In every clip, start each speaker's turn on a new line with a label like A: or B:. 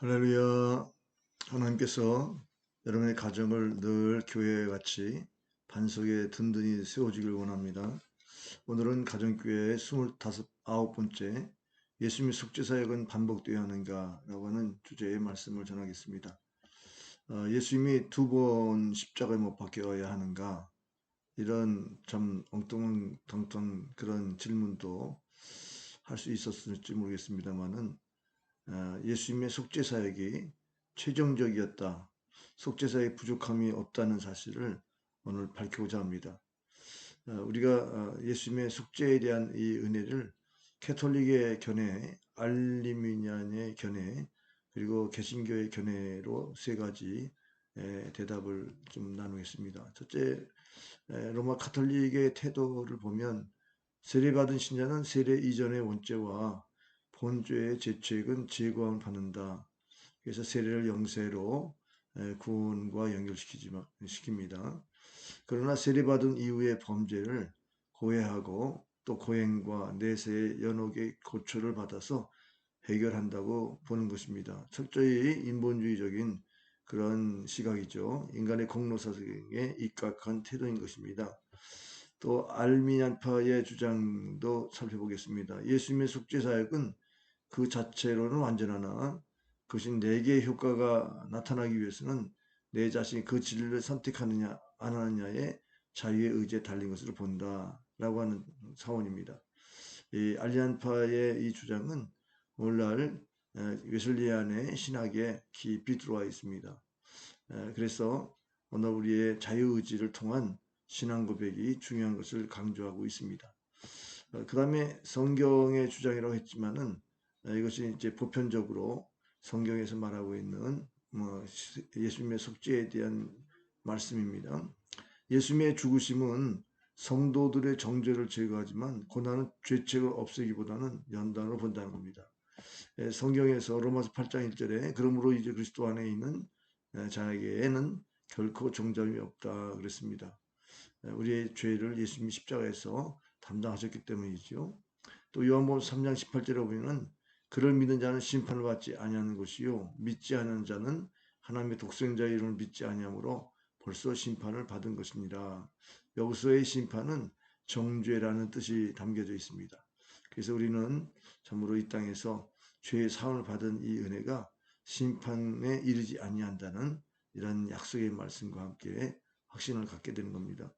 A: 할렐루야. 하나님께서 여러분의 가정을 늘 교회와 같이 반석에 든든히 세워주길 원합니다. 오늘은 가정교회의 25, 아홉 번째 예수님의 속죄사역은 반복되어야 하는가 라고 하는 주제의 말씀을 전하겠습니다. 어, 예수님이 두 번 십자가에 못 박혀야 하는가 이런 참 엉뚱텅텅 그런 질문도 할 수 있었을지 모르겠습니다만은 어, 예수님의 속죄 사역이 최종적이었다. 속죄 사역 부족함이 없다는 사실을 오늘 밝히고자 합니다. 어, 우리가 어, 예수님의 속죄에 대한 이 은혜를 캐톨릭의 견해, 알리미니안의 견해, 그리고 개신교의 견해로 세 가지 대답을 좀 나누겠습니다. 첫째, 로마 카톨릭의 태도를 보면 세례받은 신자는 세례 이전의 원죄와 본죄의 죄책은 제거함을 받는다. 그래서 세례를 영세로 구원과 연결시킵니다. 그러나 세례받은 이후의 범죄를 고해하고 또 고행과 내세의 연옥의 고초를 받아서 해결한다고 보는 것입니다. 철저히 인본주의적인 그런 시각이죠. 인간의 공로사에 입각한 태도인 것입니다. 또 알미안파의 주장도 살펴보겠습니다. 예수님의 속죄사역은 그 자체로는 완전하나 그것이 내게 효과가 나타나기 위해서는 내 자신이 그 진리를 선택하느냐 안 하느냐의 자유의 의지에 달린 것으로 본다라고 하는 사원입니다. 이 알리안파의 이 주장은 오늘날 웨슬리안의 신학에 깊이 들어와 있습니다. 그래서 오늘 우리의 자유의지를 통한 신앙 고백이 중요한 것을 강조하고 있습니다. 어, 그 다음에 성경의 주장이라고 했지만은 어, 이것이 이제 보편적으로 성경에서 말하고 있는 뭐 예수님의 속죄에 대한 말씀입니다. 예수님의 죽으심은 성도들의 정죄를 제거하지만 고난은 죄책을 없애기보다는 연단으로 본다는 겁니다. 예, 성경에서 로마서 8장 1절에 그러므로 이제 그리스도 안에 있는 예, 자에게는 결코 정잠이 없다 그랬습니다. 예, 우리의 죄를 예수님이 십자가에서 담당하셨기 때문이죠. 또 요한복음 3장 18절에 보면은 그를 믿는 자는 심판을 받지 아니하는 것이요 믿지 않는 자는 하나님의 독생자의 이름을 믿지 아니하므로 벌써 심판을 받은 것이니라. 여기서의 심판은 정죄라는 뜻이 담겨져 있습니다. 그래서 우리는 참으로 이 땅에서 죄의 사함을 받은 이 은혜가 심판에 이르지 아니한다는 이런 약속의 말씀과 함께 확신을 갖게 되는 겁니다.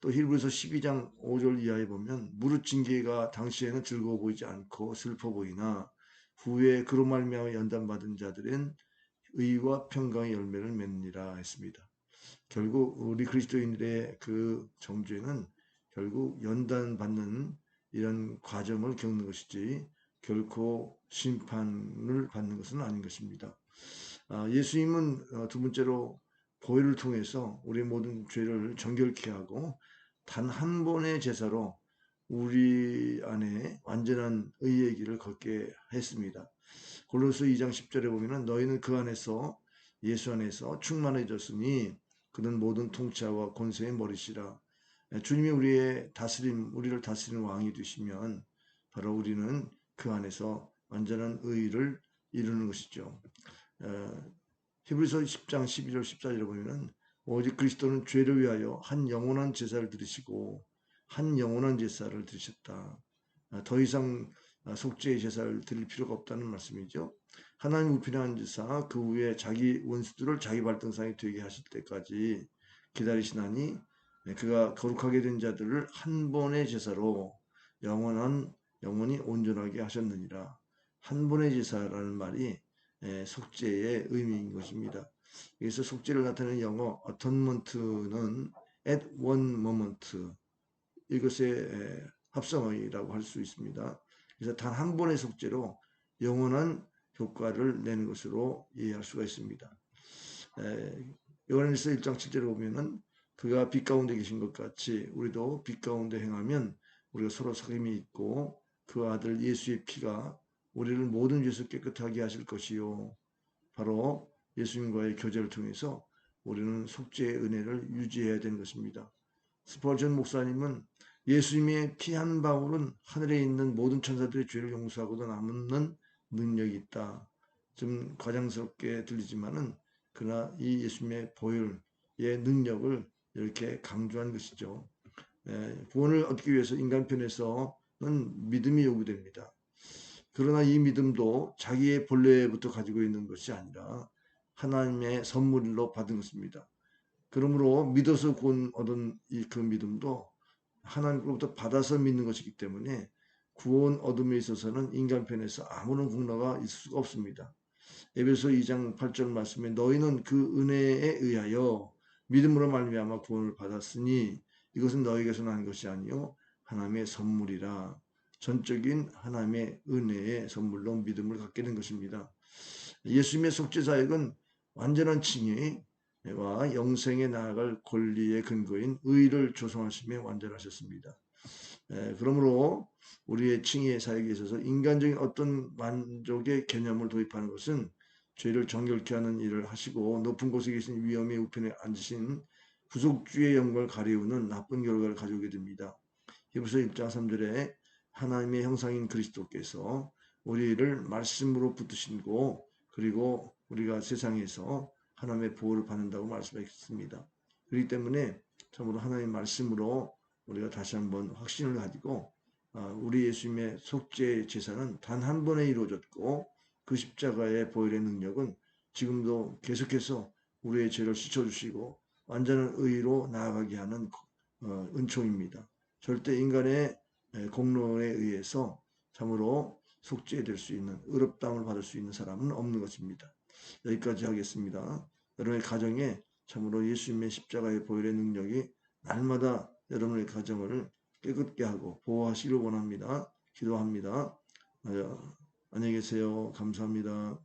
A: 또 히브리서 12장 5절 이하에 보면 무릇 징계가 당시에는 즐거워 보이지 않고 슬퍼 보이나 후에 그로 말미암아 연단받은 자들은 의와 평강의 열매를 맺느니라 했습니다. 결국 우리 그리스도인들의 그 정죄는 결국 연단받는 이런 과정을 겪는 것이지 결코 심판을 받는 것은 아닌 것입니다. 아, 예수님은 어, 두 번째로 보혈을 통해서 우리 모든 죄를 정결케 하고 단 한 번의 제사로 우리 안에 완전한 의의 길을 걷게 했습니다. 골로스 2장 10절에 보면은 너희는 그 안에서 예수 안에서 충만해졌으니 그는 모든 통치와 권세의 머리시라. 주님이 우리의 다스림, 우리를 다스리는 왕이 되시면 바로 우리는 그 안에서 완전한 의를 이루는 것이죠. 어, 히브리서 10장 12절 14절에 보면은 오직 그리스도는 죄를 위하여 한 영원한 제사를 드리시고 한 영원한 제사를 드리셨다. 아, 더 이상 아, 속죄의 제사를 드릴 필요가 없다는 말씀이죠. 하나님 우편한 제사 그 후에 자기 원수들을 자기 발등상에 되게 하실 때까지 기다리시나니 네, 그가 거룩하게 된 자들을 한 번의 제사로 영원한 영원히 온전하게 하셨느니라. 한 번의 제사라는 말이 예, 속죄의 의미인 것입니다. 그래서 속죄를 나타내는 영어 atonement는 at one moment 이것의 합성어이라고 할 수 있습니다. 그래서 단 한 번의 속죄로 영원한 효과를 내는 것으로 이해할 수가 있습니다. 요한일서 1장 7절에 보면은 그가 빛 가운데 계신 것 같이 우리도 빛 가운데 행하면 우리가 서로 사귐이 있고 그 아들 예수의 피가 우리를 모든 죄에서 깨끗하게 하실 것이요. 바로 예수님과의 교제를 통해서 우리는 속죄의 은혜를 유지해야 되는 것입니다. 스펄전 목사님은 예수님의 피 한 방울은 하늘에 있는 모든 천사들의 죄를 용서하고도 남는 능력이 있다. 좀 과장스럽게 들리지만은 그러나 이 예수님의 보혈의 능력을 이렇게 강조한 것이죠. 예, 구원을 얻기 위해서 인간편에서는 믿음이 요구됩니다. 그러나 이 믿음도 자기의 본래부터 가지고 있는 것이 아니라 하나님의 선물로 받은 것입니다. 그러므로 믿어서 구원 얻은 이 그 믿음도 하나님으로부터 받아서 믿는 것이기 때문에 구원 얻음에 있어서는 인간편에서 아무런 공로가 있을 수가 없습니다. 에베소 2장 8절 말씀에 너희는 그 은혜에 의하여 믿음으로 말미암아 구원을 받았으니 이것은 너희에게서 난 것이 아니요 하나님의 선물이라 전적인 하나님의 은혜의 선물로 믿음을 갖게 된 것입니다. 예수님의 속죄 사역은 완전한 칭의 와 영생에 나아갈 권리의 근거인 의를 조성하심에 완전하셨습니다. 그러므로 우리의 칭의의 사역에 있어서 인간적인 어떤 만족의 개념을 도입하는 것은 죄를 정결케 하는 일을 하시고 높은 곳에 계신 위험의 우편에 앉으신 구속주의 영광을 가리우는 나쁜 결과를 가져오게 됩니다. 히브리서 1장 3절에 하나님의 형상인 그리스도께서 우리를 말씀으로 붙드시고 그리고 우리가 세상에서 하나님의 보호를 받는다고 말씀했습니다. 그렇기 때문에 참으로 하나님의 말씀으로 우리가 다시 한번 확신을 가지고 아, 우리 예수님의 속죄 제사는 단 한 번에 이루어졌고 그 십자가의 보혈의 능력은 지금도 계속해서 우리의 죄를 씻어주시고 완전한 의로 나아가게 하는 어, 은총입니다. 절대 인간의 공로에 의해서 참으로 속죄될 수 있는 의롭다함을 받을 수 있는 사람은 없는 것입니다. 여기까지 하겠습니다. 여러분의 가정에 참으로 예수님의 십자가의 보혈의 능력이 날마다 여러분의 가정을 깨끗게 하고 보호하시길 원합니다. 기도합니다. 어, 안녕히 계세요. 감사합니다.